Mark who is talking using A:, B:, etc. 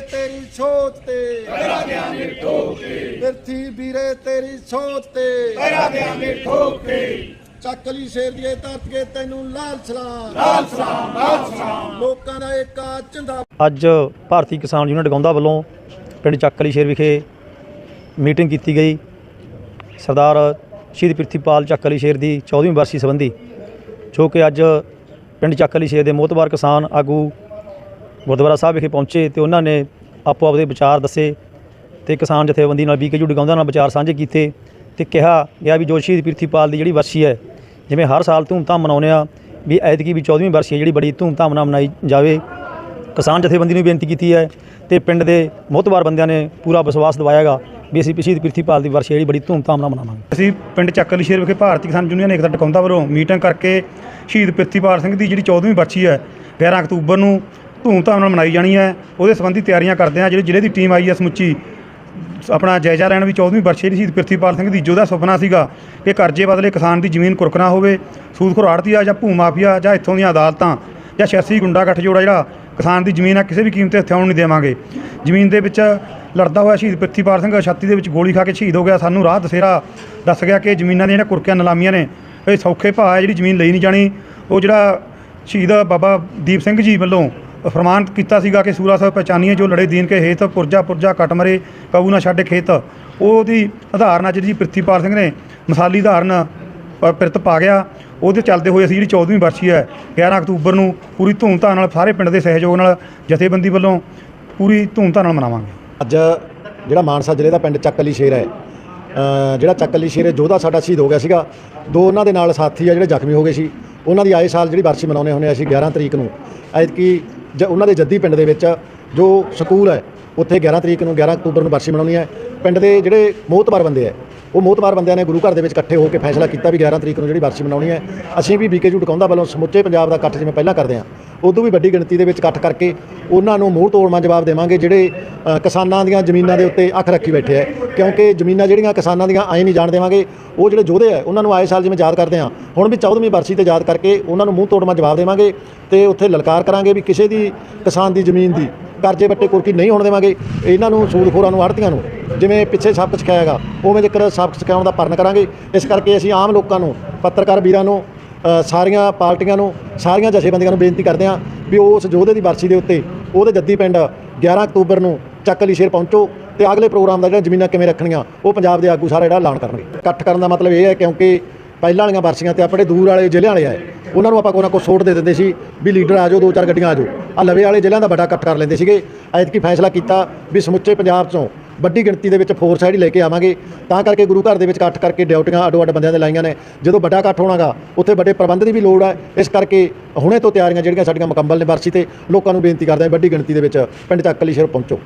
A: ਤੇਰੀ ਸੋਚ ਤੇ। ਕਰਾ ਦਿਆਂਗੇ ਠੋਕ ਕੇ ਬਿਰਥੀ ਵੀਰੇ ਤੇਰੀ ਸੋਚ ਤੇ। ਕਰਾ ਦਿਆਂਗੇ ਠੋਕ ਕੇ ਚੱਕ ਲਈ ਸ਼ੇਰ ਦੀਏ ਧਰਤ ਕੇ ਤੈਨੂੰ ਲਾਲ ਸਲਾਮ। ਲਾਲ ਸਲਾਮ ਲਾਲ ਸਲਾਮ। ਲੋਕਾਂ ਦਾ ਏਕਾ ਚੰਦਾ
B: ਅੱਜ ਭਾਰਤੀ ਕਿਸਾਨ ਯੂਨੀਅਨ ਡਗੌਂਦਾ ਵੱਲੋਂ ਪਿੰਡ ਚੱਕਲੀ ਸ਼ੇਰ ਵਿਖੇ ਮੀਟਿੰਗ ਕੀਤੀ ਗਈ। ਸਰਦਾਰ ਸ਼ਹੀਦ ਪ੍ਰਿਥੀਪਾਲ ਚੱਕਲੀ ਸ਼ੇਰ ਦੀ 14ਵੀਂ ਵਰਸੀ ਸੰਬੰਧੀ ਜੋ ਕਿ ਅੱਜ ਪਿੰਡ ਚੱਕਲੀ ਸ਼ੇਰ ਦੇ ਮੋਤਬਾਰ ਕਿਸਾਨ ਆਗੂ ਗੁਰਦੁਆਰਾ ਸਾਹਿਬ ਵਿਖੇ ਪਹੁੰਚੇ ਤੇ ਉਹਨਾਂ ਨੇ ਆਪੋ ਆਪਦੇ ਵਿਚਾਰ ਦੱਸੇ ਤੇ ਕਿਸਾਨ ਜਥੇਬੰਦੀ ਨਾਲ ਬੀਕੇ ਡਗੌਂਦਾ ਨਾਲ ਵਿਚਾਰ ਸਾਂਝੇ ਕੀਤੇ ਤੇ ਕਿਹਾ ਗਿਆ ਵੀ ਜੋ ਸ਼ਹੀਦ ਪ੍ਰਿਥੀਪਾਲ ਦੀ ਜਿਹੜੀ ਵਰਸੀ ਹੈ, ਜਿਵੇਂ ਹਰ ਸਾਲ ਧੂਮਧਾਮ ਮਨਾਉਂਦੇ ਆ ਵੀ ਐਤਕੀ ਵੀ 14ਵੀਂ ਵਰਸੀ ਹੈ ਜਿਹੜੀ ਬੜੀ ਧੂਮਧਾਮ ਨਾਲ ਮਨਾਈ ਜਾਵੇ। ਕਿਸਾਨ ਜਥੇਬੰਦੀ ਨੂੰ ਬੇਨਤੀ ਕੀਤੀ ਹੈ ਤੇ ਪਿੰਡ ਦੇ ਮੋਹਤਬਾਰ ਬੰਦਿਆਂ ਨੇ ਪੂਰਾ ਵਿਸ਼ਵਾਸ ਦਿਵਾਇਆਗਾ ਵੀ ਅਸੀਂ ਸ਼ਹੀਦ ਪ੍ਰਿਥੀਪਾਲ ਦੀ ਵਰਸੀ ਜਿਹੜੀ ਬੜੀ ਧੂਮਧਾਮ ਨਾਲ ਮਨਾਵਾਂਗੇ।
C: ਅਸੀਂ ਪਿੰਡ ਚੱਕਲੀ ਸ਼ੇਰ ਵਿਖੇ ਭਾਰਤੀ ਕਿਸਾਨ ਯੂਨੀਅਨ ਏਕਤਾ ਟਿਕਾਉਂਦਾ ਵੱਲੋਂ ਮੀਟਿੰਗ ਕਰਕੇ ਸ਼ਹੀਦ ਪ੍ਰਿਥੀਪਾਲ ਸਿੰਘ ਦੀ ਜਿਹੜੀ 14ਵੀਂ ਵਰਸ਼ੀ ਹੈ 11 ਅਕਤੂਬਰ ਨੂੰ ਧੂਮਧਾਮ ਨਾਲ ਮਨਾਈ ਜਾਣੀ ਹੈ। ਉਹਦੇ ਸੰਬੰਧੀ ਤਿਆਰੀਆਂ ਕਰਦੇ ਹਾਂ। ਜਿਹੜੇ ਜ਼ਿਲ੍ਹੇ ਦੀ ਟੀਮ ਆਈ ਹੈ ਸਮੁੱਚੀ, ਆਪਣਾ ਜਾਇਜ਼ਾ ਲੈਣ ਵੀ 14ਵੀਂ ਬਰਸੀ ਦੀ ਸ਼ਹੀਦ ਪ੍ਰਿਥੀਪਾਲ ਸਿੰਘ ਦੀ ਜਿਹਦਾ ਸੁਪਨਾ ਸੀਗਾ ਕਿ ਕਰਜ਼ੇ ਬਦਲੇ ਕਿਸਾਨ ਦੀ ਜ਼ਮੀਨ ਕੁਰਕਣਾ ਹੋਵੇ, ਸੂਦਖੋਰ ਆੜਤੀਆ ਜਾਂ ਭੂ ਮਾਫੀਆ ਜਾਂ ਇੱਥੋਂ ਦੀਆਂ ਅਦਾਲਤਾਂ ਜਾਂ ਸਿਆਸੀ ਗੁੰਡਾ ਗੱਠਜੋੜਾ ਜਿਹੜਾ ਕਿਸਾਨ ਦੀ ਜ਼ਮੀਨ ਆ, ਕਿਸੇ ਵੀ ਕੀਮਤ ਤੇ ਹੱਥ ਆਉਣ ਨਹੀਂ ਦੇਵਾਂਗੇ। ਜ਼ਮੀਨ ਦੇ ਵਿੱਚ ਲੜਦਾ ਹੋਇਆ ਸ਼ਹੀਦ ਪ੍ਰਿਥੀਪਾਲ ਸਿੰਘ ਛਾਤੀ ਦੇ ਵਿੱਚ ਗੋਲੀ ਖਾ ਕੇ ਸ਼ਹੀਦ ਹੋ ਗਿਆ। ਸਾਨੂੰ ਰਾਹ ਦਸੇਰਾ ਦੱਸ ਗਿਆ ਕਿ ਜ਼ਮੀਨਾਂ ਦੀਆਂ ਜਿਹੜਾ ਕੁਰਕੀਆਂ ਨਿਲਾਮੀਆਂ ਨੇ, ਇਹ ਸੌਖੇ ਭਾਅ ਜਿਹੜੀ ਜ਼ਮੀਨ ਲਈ ਨਹੀਂ ਜਾਣੀ। ਉਹ ਜਿਹੜਾ ਸ਼ਹੀਦ ਬਾਬਾ ਦੀਪ ਸਿੰਘ ਜੀ ਵੱਲੋਂ ਫਰਮਾਨ ਕੀਤਾ ਸੀਗਾ ਕਿ ਸੂਰਾ ਸਾਹਿਬ ਪਹਿਚਾਨੀਏ ਜੋ ਲੜੇ ਦੀਨ ਕੇ ਹੇਤ, ਪੁਰਜਾ ਪੁਰਜਾ ਕੱਟ ਮਰੇ, ਕਬੂ ਨਾ ਛੱਡ ਖੇਤ। ਉਹਦੀ ਉਦਾਹਰਨ ਅੱਜ ਜੀ ਪ੍ਰਿਥੀਪਾਲ ਸਿੰਘ ਨੇ, ਮਸਾਲੀ ਉਦਾਹਰਨ ਪ- ਪਿਰਤ ਪਾ ਗਿਆ। ਉਹਦੇ ਚੱਲਦੇ ਹੋਏ ਅਸੀਂ ਜਿਹੜੀ 14ਵੀਂ ਵਰਸੀ ਹੈ 11 ਅਕਤੂਬਰ ਨੂੰ ਪੂਰੀ ਧੂਮਧਾਮ ਨਾਲ ਸਾਰੇ ਪਿੰਡ ਦੇ ਸਹਿਯੋਗ ਨਾਲ, ਜਥੇਬੰਦੀ ਵੱਲੋਂ ਪੂਰੀ ਧੂਮਧਾਮ ਨਾਲ ਮਨਾਵਾਂਗੇ।
D: ਅੱਜ ਜਿਹੜਾ ਮਾਨਸਾ ਜ਼ਿਲ੍ਹੇ ਦਾ ਪਿੰਡ ਚੱਕਲੀ ਸ਼ੇਰ ਹੈ ਜਿਹੜਾ ਚੱਕਲੀ ਸ਼ੇਰ ਹੈ, ਜੋਧਾ ਸਾਡਾ ਸ਼ਹੀਦ ਹੋ ਗਿਆ ਸੀਗਾ। ਦੋ ਉਹਨਾਂ ਦੇ ਨਾਲ ਸਾਥੀ ਆ ਜਿਹੜੇ ਜ਼ਖਮੀ ਹੋ ਗਏ ਸੀ। ਉਹਨਾਂ ਦੀ ਆਏ ਸਾਲ ਜਿਹੜੀ ਵਰਸੀ ਮਨਾਉਂਦੇ ਹੁੰਦੇ ਹਾਂ ਅਸੀਂ 11 ਤਰੀਕ ਨੂੰ। ਐਤਕੀ ਜ ਉਹਨਾਂ ਦੇ ਜੱਦੀ ਪਿੰਡ ਦੇ ਵਿੱਚ ਜੋ ਸਕੂਲ ਹੈ, ਉੱਥੇ 11 ਤਰੀਕ ਨੂੰ 11 ਅਕਤੂਬਰ ਨੂੰ ਬਰਸ਼ੀ ਮਨਾਉਣੀ ਹੈ। ਪਿੰਡ ਦੇ ਜਿਹੜੇ ਮੋਹਤਬਾਰ ਬੰਦੇ ਹੈ, ਉਹ ਮੋਹਤਬਾਰ ਬੰਦਿਆਂ ਨੇ ਗੁਰੂ ਘਰ ਦੇ ਵਿੱਚ ਇਕੱਠੇ ਹੋ ਕੇ ਫੈਸਲਾ ਕੀਤਾ ਵੀ 11 ਤਰੀਕ ਨੂੰ ਜਿਹੜੀ ਵਰਸੀ ਮਨਾਉਣੀ ਹੈ। ਅਸੀਂ ਵੀ ਬੀਕੇਯੂ ਟਿਕਾਉਂਦਾ ਵੱਲੋਂ ਸਮੁੱਚੇ ਪੰਜਾਬ ਦਾ ਇਕੱਠ ਜਿਵੇਂ ਪਹਿਲਾਂ ਕਰਦੇ ਹਾਂ। ਉਦੋਂ ਵੀ ਵੱਡੀ ਗਿਣਤੀ ਦੇ ਵਿੱਚ ਇਕੱਠ ਕਰਕੇ ਉਹਨਾਂ ਨੂੰ ਮੂੰਹ ਤੋੜਵਾਂ ਜਵਾਬ ਦੇਵਾਂਗੇ, ਜਿਹੜੇ ਕਿਸਾਨਾਂ ਦੀਆਂ ਜ਼ਮੀਨਾਂ ਦੇ ਉੱਤੇ ਅੱਖ ਰੱਖੀ ਬੈਠੇ ਹੈ ਕਿਉਂਕਿ ਜ਼ਮੀਨਾਂ ਜਿਹੜੀਆਂ ਕਿਸਾਨਾਂ ਦੀਆਂ ਐਂ ਨਹੀਂ ਜਾਣ ਦੇਵਾਂਗੇ, ਉਹ ਜਿਹੜੇ ਯੋਧੇ ਹੈ ਉਹਨਾਂ ਨੂੰ ਆਏ ਸਾਲ ਜਿਵੇਂ ਯਾਦ ਕਰਦੇ ਹਾਂ ਹੁਣ ਵੀ 14ਵੀਂ ਬਰਸੀ ਤੇ ਯਾਦ ਕਰਕੇ ਉਹਨਾਂ ਨੂੰ ਮੂੰਹ ਤੋੜਵਾਂ ਜਵਾਬ ਦੇਵਾਂਗੇ ਤੇ ਉੱਥੇ ਲਲਕਾਰ ਕਰਾਂਗੇ ਵੀ ਕਿਸੇ ਦੀ, ਕਿਸਾਨ ਦੀ ਜ਼ਮੀਨ ਦੀ ਕਰਜ਼ੇ ਵੱਟੇ ਕੁਰਕੀ ਨਹੀਂ ਹੋਣ ਦੇਵਾਂਗੇ। ਇਹਨਾਂ ਨੂੰ ਸੂਦਖੋਰਾਂ ਨੂੰ ਆੜਤੀਆਂ ਨੂੰ, ਜਿਵੇਂ ਪਿੱਛੇ ਸਬਕ ਸਿਖਾਇਆਗਾ ਉਵੇਂ ਜੇਕਰ ਸਬਕ ਸਿਖਾਉਣ ਦਾ ਪਰਨ ਕਰਾਂਗੇ। ਇਸ ਕਰਕੇ ਅਸੀਂ ਆਮ ਲੋਕਾਂ ਨੂੰ, ਪੱਤਰਕਾਰ ਵੀਰਾਂ ਨੂੰ ਸਾਰੀਆਂ ਪਾਰਟੀਆਂ ਨੂੰ, ਸਾਰੀਆਂ ਜਥੇਬੰਦੀਆਂ ਨੂੰ ਬੇਨਤੀ ਕਰਦੇ ਹਾਂ ਵੀ ਉਸ ਯੋਧੇ ਦੀ ਵਰਸੀ ਦੇ ਉੱਤੇ ਉਹਦੇ ਜੱਦੀ ਪਿੰਡ 11 ਅਕਤੂਬਰ ਨੂੰ ਚੱਕਲੀ ਸ਼ੇਰ ਪਹੁੰਚੋ ਤੇ ਅਗਲੇ ਪ੍ਰੋਗਰਾਮ ਦਾ ਜਿਹੜਾ ਜ਼ਮੀਨਾਂ ਕਿਵੇਂ ਰੱਖਣੀਆਂ, ਉਹ ਪੰਜਾਬ ਦੇ ਆਗੂ ਸਾਰਾ ਜਿਹੜਾ ਐਲਾਨ ਕਰਨਗੇ। ਇਕੱਠ ਕਰਨ ਦਾ ਮਤਲਬ ਇਹ ਹੈ ਕਿਉਂਕਿ ਪਹਿਲਾਂ ਵਾਲੀਆਂ ਵਰਸੀਆਂ ਤੇ ਆਪਣੇ ਦੂਰ ਵਾਲੇ ਜ਼ਿਲ੍ਹਿਆਂ ਵਾਲੇ ਆਏ। ਉਹਨਾਂ ਨੂੰ ਆਪਾਂ ਕੋਈ ਨਾ ਕੋਈ ਸੋਟ ਦੇ ਦਿੰਦੇ ਸੀ ਵੀ ਲੀਡਰ ਆ ਜਾਓ, ਦੋ ਚਾਰ ਗੱਡੀਆਂ ਆ ਜਾਓ। ਆ ਲਵੇ ਵਾਲੇ ਜ਼ਿਲ੍ਹਿਆਂ ਦਾ ਵੱਡਾ ਇਕੱਠ ਕਰ ਲੈਂਦੇ ਸੀਗੇ। ਐਤਕੀ ਫੈਸਲਾ ਕੀਤਾ ਵੀ ਸਮੁੱਚੇ ਪੰਜਾਬ 'ਚੋਂ ਵੱਡੀ ਗਿਣਤੀ ਦੇ ਵਿੱਚ ਫੋਰਸ ਹੈ ਜਿਹੜੀ ਲੈ ਕੇ ਆਵਾਂਗੇ। ਤਾਂ ਕਰਕੇ ਗੁਰੂ ਘਰ ਦੇ ਵਿੱਚ ਇਕੱਠ ਕਰਕੇ ਡਿਊਟੀਆਂ ਅੱਡੋ ਅੱਡ ਬੰਦਿਆਂ ਦੇ ਲਾਈਆਂ ਨੇ। ਜਦੋਂ ਵੱਡਾ ਇਕੱਠ ਹੋਣਾਗਾ, ਉੱਥੇ ਵੱਡੇ ਪ੍ਰਬੰਧ ਦੀ ਵੀ ਲੋੜ ਹੈ ਇਸ ਕਰਕੇ ਹੁਣੇ ਤੋਂ ਤਿਆਰੀਆਂ ਜਿਹੜੀਆਂ ਸਾਡੀਆਂ ਮੁਕੰਮਲ ਨੇ ਵਰਸੀ ਤੇ ਲੋਕਾਂ ਨੂੰ ਬੇਨਤੀ ਕਰਦੇ ਹਾਂ ਵੱਡੀ ਗਿਣਤੀ ਦੇ ਵਿੱਚ ਪਿੰਡ ਚੱਕਲੀ ਸ਼ਹਿਰ ਪਹੁੰਚੋ।